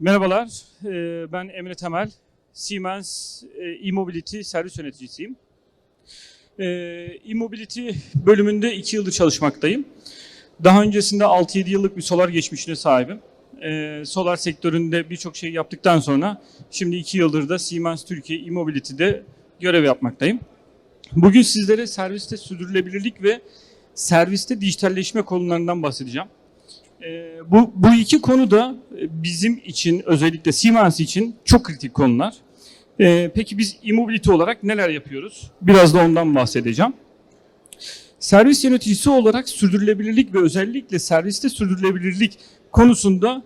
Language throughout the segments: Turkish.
Merhabalar, e, ben Emre Temel. Siemens e, e-mobility servis yöneticisiyim. E, E-mobility bölümünde 2 yıldır çalışmaktayım. Daha öncesinde 6-7 yıllık bir solar geçmişine sahibim. Solar sektöründe birçok şey yaptıktan sonra şimdi 2 yıldır da Siemens Türkiye e-mobility'de görev yapmaktayım. Bugün sizlere serviste sürdürülebilirlik ve serviste dijitalleşme konularından bahsedeceğim. Ee, bu, bu iki konu da e, bizim için özellikle Siemens için çok kritik konular. Ee, peki biz e-mobility olarak neler yapıyoruz? Biraz da ondan bahsedeceğim. Servis yöneticisi olarak sürdürülebilirlik ve özellikle serviste sürdürülebilirlik konusunda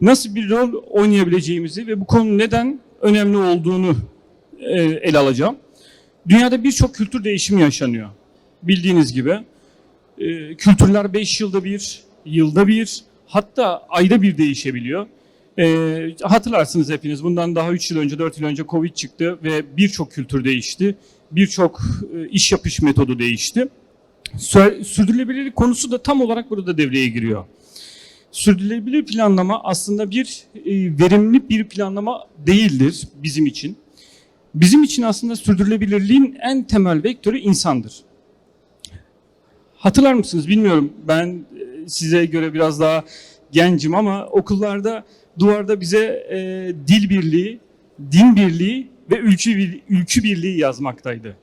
nasıl bir rol oynayabileceğimizi ve bu konu neden önemli olduğunu e, ele alacağım. Dünyada birçok kültür değişimi yaşanıyor. Bildiğiniz gibi. E, kültürler 5 yılda bir, yılda bir, hatta ayda bir değişebiliyor. E, hatırlarsınız hepiniz bundan daha 3 yıl önce, 4 yıl önce Covid çıktı ve birçok kültür değişti. Birçok e, iş yapış metodu değişti. Sür- Sürdürülebilirlik konusu da tam olarak burada devreye giriyor. Sürdürülebilir planlama aslında bir e, verimli bir planlama değildir bizim için. Bizim için aslında sürdürülebilirliğin en temel vektörü insandır. Hatırlar mısınız bilmiyorum. Ben e, size göre biraz daha gencim ama okullarda duvarda bize e, dil birliği, din birliği ve bir- ülkü birliği yazmaktaydı.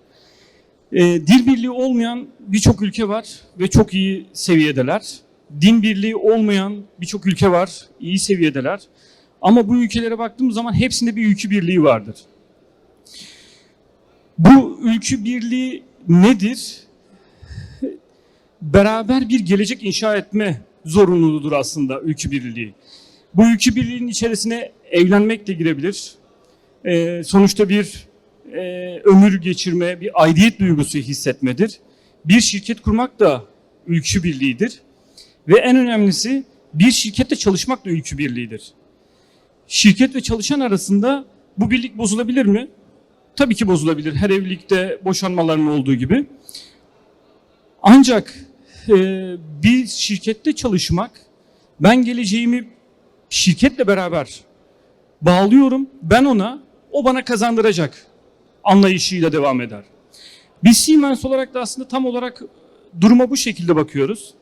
E, dil birliği olmayan birçok ülke var ve çok iyi seviyedeler. Din birliği olmayan birçok ülke var, iyi seviyedeler. Ama bu ülkelere baktığımız zaman hepsinde bir ülkü birliği vardır. Bu ülkü birliği nedir? Beraber bir gelecek inşa etme zorunluluğudur aslında ülkü birliği. Bu ülkü birliğinin içerisine evlenmek de girebilir. Ee, sonuçta bir e, ömür geçirme, bir aidiyet duygusu hissetmedir. Bir şirket kurmak da ülkü birliğidir. Ve en önemlisi bir şirkette çalışmak da ülkü birliğidir. Şirket ve çalışan arasında bu birlik bozulabilir mi? Tabii ki bozulabilir. Her evlilikte boşanmaların olduğu gibi. Ancak bir şirkette çalışmak, ben geleceğimi şirketle beraber bağlıyorum. Ben ona, o bana kazandıracak anlayışıyla devam eder. Biz Siemens olarak da aslında tam olarak duruma bu şekilde bakıyoruz.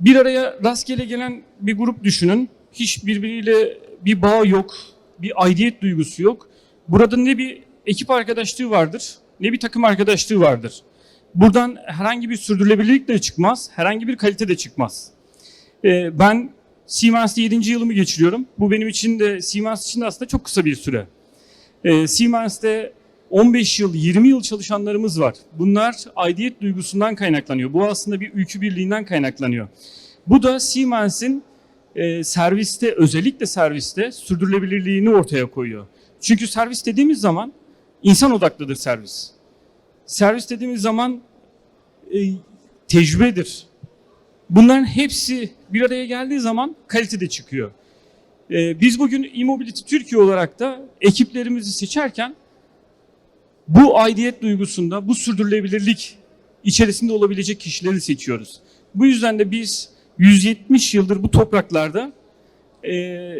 Bir araya rastgele gelen bir grup düşünün. Hiç birbiriyle bir bağ yok, bir aidiyet duygusu yok. Burada ne bir ekip arkadaşlığı vardır, ne bir takım arkadaşlığı vardır. Buradan herhangi bir sürdürülebilirlik de çıkmaz, herhangi bir kalite de çıkmaz. Ee, ben Siemens'te 7. yılımı geçiriyorum. Bu benim için de Siemens için de aslında çok kısa bir süre. Ee, Siemens'te 15 yıl, 20 yıl çalışanlarımız var. Bunlar aidiyet duygusundan kaynaklanıyor. Bu aslında bir ülkü birliğinden kaynaklanıyor. Bu da Siemens'in e, serviste, özellikle serviste sürdürülebilirliğini ortaya koyuyor. Çünkü servis dediğimiz zaman insan odaklıdır servis. Servis dediğimiz zaman e, tecrübedir. Bunların hepsi bir araya geldiği zaman kalitede çıkıyor. E, biz bugün e-mobility Türkiye olarak da ekiplerimizi seçerken bu aidiyet duygusunda, bu sürdürülebilirlik içerisinde olabilecek kişileri seçiyoruz. Bu yüzden de biz 170 yıldır bu topraklarda e,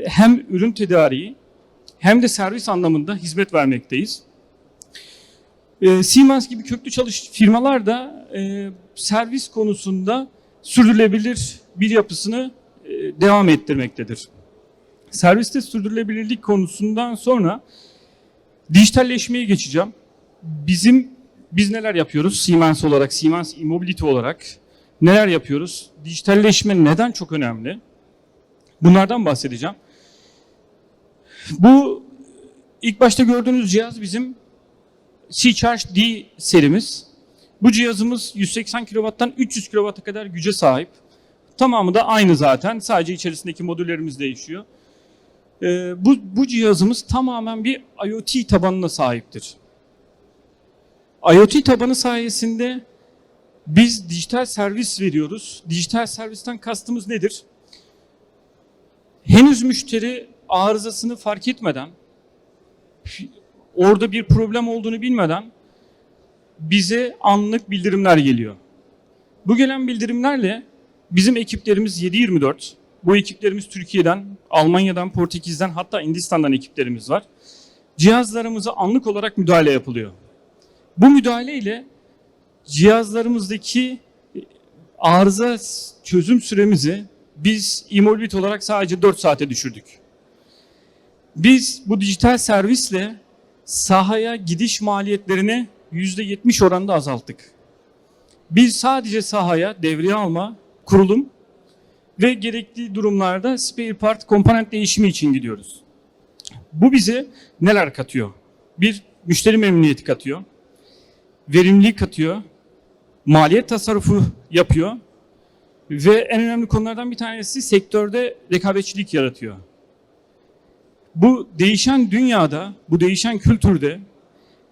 hem ürün tedariği hem de servis anlamında hizmet vermekteyiz. E, Siemens gibi köklü çalış firmalar da e, servis konusunda sürdürülebilir bir yapısını e, devam ettirmektedir. Serviste sürdürülebilirlik konusundan sonra dijitalleşmeye geçeceğim. Bizim biz neler yapıyoruz Siemens olarak, Siemens Immobility olarak neler yapıyoruz? Dijitalleşme neden çok önemli? Bunlardan bahsedeceğim. Bu ilk başta gördüğünüz cihaz bizim C-Charge D serimiz. Bu cihazımız 180 kW'tan 300 kW'a kadar güce sahip. Tamamı da aynı zaten. Sadece içerisindeki modüllerimiz değişiyor. Ee, bu, bu cihazımız tamamen bir IoT tabanına sahiptir. IoT tabanı sayesinde biz dijital servis veriyoruz. Dijital servisten kastımız nedir? Henüz müşteri arızasını fark etmeden, orada bir problem olduğunu bilmeden bize anlık bildirimler geliyor. Bu gelen bildirimlerle bizim ekiplerimiz 7/24 Bu ekiplerimiz Türkiye'den, Almanya'dan, Portekiz'den hatta Hindistan'dan ekiplerimiz var. Cihazlarımıza anlık olarak müdahale yapılıyor. Bu müdahale ile cihazlarımızdaki arıza çözüm süremizi biz Imolbit olarak sadece 4 saate düşürdük. Biz bu dijital servisle sahaya gidiş maliyetlerini %70 oranında azalttık. Biz sadece sahaya devreye alma, kurulum ve gerekli durumlarda spare part komponent değişimi için gidiyoruz. Bu bize neler katıyor? Bir, müşteri memnuniyeti katıyor. Verimlilik katıyor. Maliyet tasarrufu yapıyor. Ve en önemli konulardan bir tanesi sektörde rekabetçilik yaratıyor. Bu değişen dünyada, bu değişen kültürde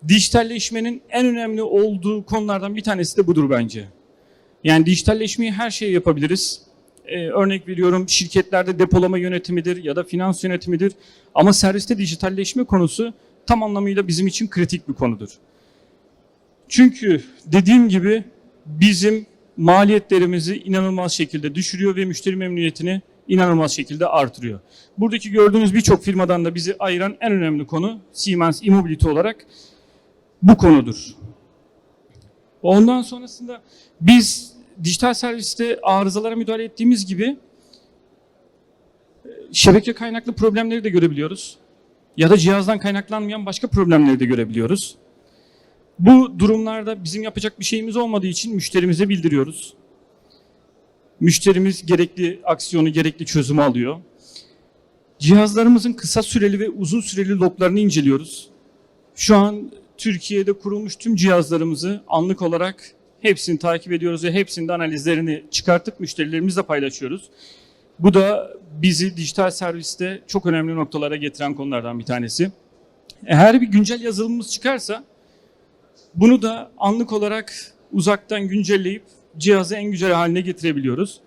dijitalleşmenin en önemli olduğu konulardan bir tanesi de budur bence. Yani dijitalleşmeyi her şeye yapabiliriz. Ee, örnek veriyorum şirketlerde depolama yönetimidir ya da finans yönetimidir. Ama serviste dijitalleşme konusu tam anlamıyla bizim için kritik bir konudur. Çünkü dediğim gibi bizim maliyetlerimizi inanılmaz şekilde düşürüyor ve müşteri memnuniyetini inanılmaz şekilde artırıyor. Buradaki gördüğünüz birçok firmadan da bizi ayıran en önemli konu Siemens Immobility olarak bu konudur. Ondan sonrasında biz dijital serviste arızalara müdahale ettiğimiz gibi e, şebeke kaynaklı problemleri de görebiliyoruz. Ya da cihazdan kaynaklanmayan başka problemleri de görebiliyoruz. Bu durumlarda bizim yapacak bir şeyimiz olmadığı için müşterimize bildiriyoruz. Müşterimiz gerekli aksiyonu, gerekli çözümü alıyor. Cihazlarımızın kısa süreli ve uzun süreli loglarını inceliyoruz. Şu an Türkiye'de kurulmuş tüm cihazlarımızı anlık olarak hepsini takip ediyoruz ve hepsinde analizlerini çıkartıp müşterilerimizle paylaşıyoruz. Bu da bizi dijital serviste çok önemli noktalara getiren konulardan bir tanesi. Eğer bir güncel yazılımımız çıkarsa bunu da anlık olarak uzaktan güncelleyip cihazı en güzel haline getirebiliyoruz.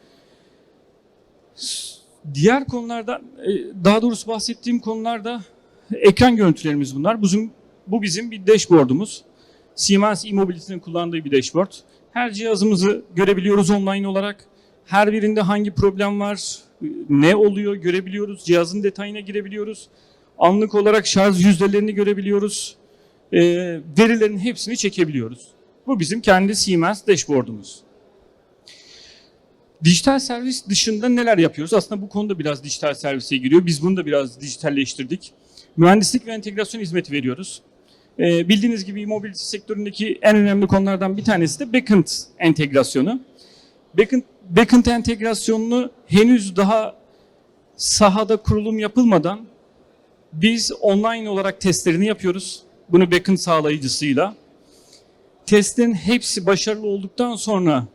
Diğer konulardan, e, daha doğrusu bahsettiğim konularda ekran görüntülerimiz bunlar. Bizim, bu bizim bir dashboardumuz. Siemens e-Mobility'nin kullandığı bir dashboard. Her cihazımızı görebiliyoruz online olarak. Her birinde hangi problem var, ne oluyor görebiliyoruz. Cihazın detayına girebiliyoruz. Anlık olarak şarj yüzdelerini görebiliyoruz. E, verilerin hepsini çekebiliyoruz. Bu bizim kendi Siemens dashboardumuz. Dijital servis dışında neler yapıyoruz? Aslında bu konuda biraz dijital servise giriyor. Biz bunu da biraz dijitalleştirdik. Mühendislik ve entegrasyon hizmeti veriyoruz. Ee, bildiğiniz gibi mobility sektöründeki en önemli konulardan bir tanesi de backend entegrasyonu. Backend, backend entegrasyonunu henüz daha sahada kurulum yapılmadan biz online olarak testlerini yapıyoruz. Bunu backend sağlayıcısıyla. Testlerin hepsi başarılı olduktan sonra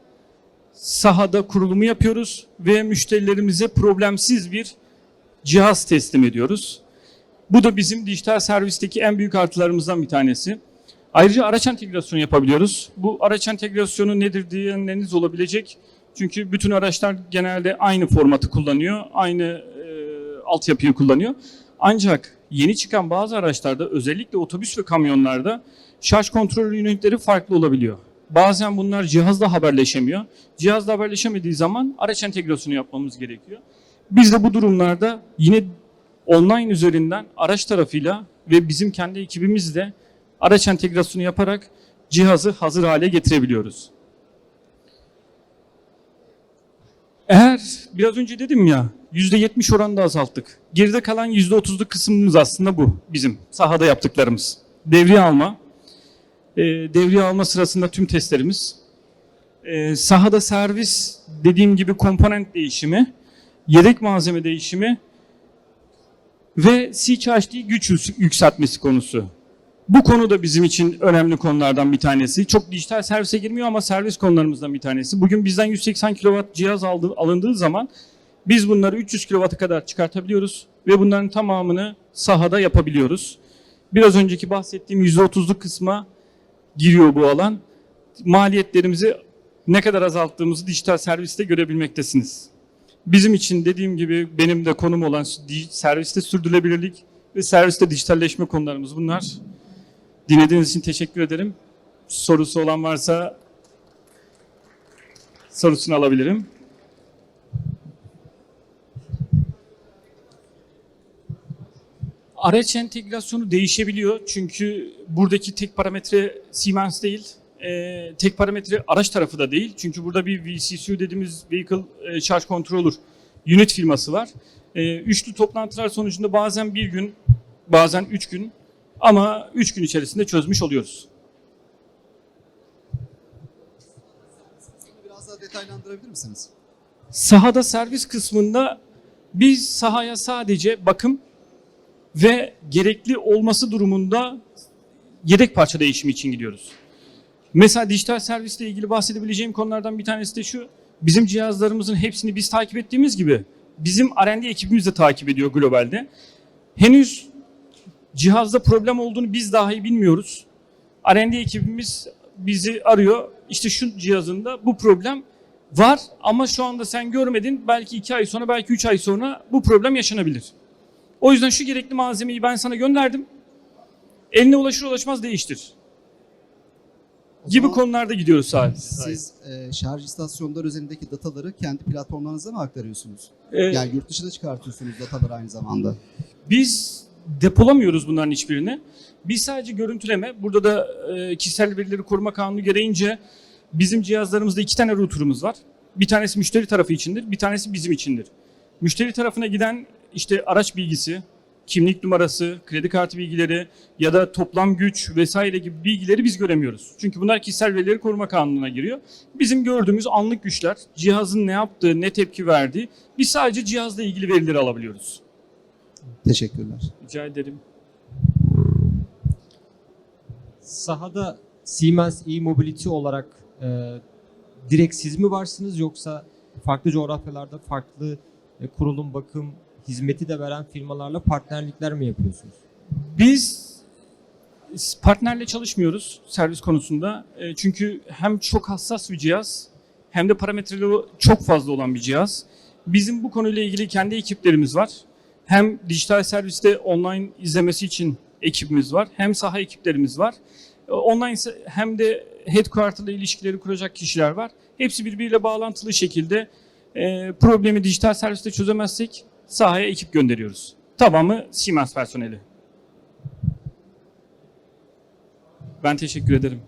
sahada kurulumu yapıyoruz ve müşterilerimize problemsiz bir cihaz teslim ediyoruz. Bu da bizim dijital servisteki en büyük artılarımızdan bir tanesi. Ayrıca araç entegrasyonu yapabiliyoruz. Bu araç entegrasyonu nedir diyenleriniz olabilecek. Çünkü bütün araçlar genelde aynı formatı kullanıyor, aynı e, altyapıyı kullanıyor. Ancak yeni çıkan bazı araçlarda özellikle otobüs ve kamyonlarda şarj kontrol ünitleri farklı olabiliyor. Bazen bunlar cihazla haberleşemiyor. Cihazla haberleşemediği zaman araç entegrasyonu yapmamız gerekiyor. Biz de bu durumlarda yine online üzerinden araç tarafıyla ve bizim kendi ekibimizle araç entegrasyonu yaparak cihazı hazır hale getirebiliyoruz. Eğer biraz önce dedim ya %70 oranında azalttık. Geride kalan %30'luk kısmımız aslında bu bizim sahada yaptıklarımız. Devriye alma, e, alma sırasında tüm testlerimiz, e, sahada servis dediğim gibi komponent değişimi, yedek malzeme değişimi ve CHD güç yükseltmesi konusu. Bu konu da bizim için önemli konulardan bir tanesi. Çok dijital servise girmiyor ama servis konularımızdan bir tanesi. Bugün bizden 180 kW cihaz aldı, alındığı zaman biz bunları 300 kW'a kadar çıkartabiliyoruz ve bunların tamamını sahada yapabiliyoruz. Biraz önceki bahsettiğim %30'luk kısma giriyor bu alan. Maliyetlerimizi ne kadar azalttığımızı dijital serviste görebilmektesiniz. Bizim için dediğim gibi benim de konum olan serviste sürdürülebilirlik ve serviste dijitalleşme konularımız bunlar. Dinlediğiniz için teşekkür ederim. Sorusu olan varsa sorusunu alabilirim. Araç entegrasyonu değişebiliyor çünkü buradaki tek parametre Siemens değil, Ee, tek parametre araç tarafı da değil. Çünkü burada bir VCCU dediğimiz Vehicle e, Charge Controller unit firması var. Ee, üçlü toplantılar sonucunda bazen bir gün, bazen üç gün ama üç gün içerisinde çözmüş oluyoruz. Biraz daha detaylandırabilir misiniz? Sahada servis kısmında biz sahaya sadece bakım ve gerekli olması durumunda yedek parça değişimi için gidiyoruz. Mesela dijital servisle ilgili bahsedebileceğim konulardan bir tanesi de şu. Bizim cihazlarımızın hepsini biz takip ettiğimiz gibi bizim R&D ekibimiz de takip ediyor globalde. Henüz cihazda problem olduğunu biz dahi bilmiyoruz. R&D ekibimiz bizi arıyor. İşte şu cihazında bu problem var ama şu anda sen görmedin. Belki iki ay sonra, belki üç ay sonra bu problem yaşanabilir. O yüzden şu gerekli malzemeyi ben sana gönderdim. Eline ulaşır ulaşmaz değiştir. O Gibi zaman konularda gidiyoruz sadece. Siz e, şarj istasyonları üzerindeki dataları kendi platformlarınıza mı aktarıyorsunuz? Ee, Yani yurt dışına çıkartıyorsunuz dataları aynı zamanda. Biz depolamıyoruz bunların hiçbirini. Biz sadece görüntüleme. Burada da e, kişisel verileri koruma kanunu gereğince bizim cihazlarımızda iki tane router'ımız var. Bir tanesi müşteri tarafı içindir, bir tanesi bizim içindir. Müşteri tarafına giden işte araç bilgisi, kimlik numarası, kredi kartı bilgileri ya da toplam güç vesaire gibi bilgileri biz göremiyoruz. Çünkü bunlar kişisel verileri koruma kanununa giriyor. Bizim gördüğümüz anlık güçler, cihazın ne yaptığı, ne tepki verdiği, biz sadece cihazla ilgili verileri alabiliyoruz. Teşekkürler. Rica ederim. Sahada Siemens e-mobility olarak e, direkt siz mi varsınız yoksa farklı coğrafyalarda farklı e, kurulum bakım hizmeti de veren firmalarla partnerlikler mi yapıyorsunuz? Biz partnerle çalışmıyoruz servis konusunda. E, Çünkü hem çok hassas bir cihaz hem de parametreleri çok fazla olan bir cihaz. Bizim bu konuyla ilgili kendi ekiplerimiz var. Hem dijital serviste online izlemesi için ekibimiz var. Hem saha ekiplerimiz var. E, Online hem de headquarter ile ilişkileri kuracak kişiler var. Hepsi birbiriyle bağlantılı şekilde e, problemi dijital serviste çözemezsek sahaya ekip gönderiyoruz. Tamamı Siemens personeli. Ben teşekkür ederim.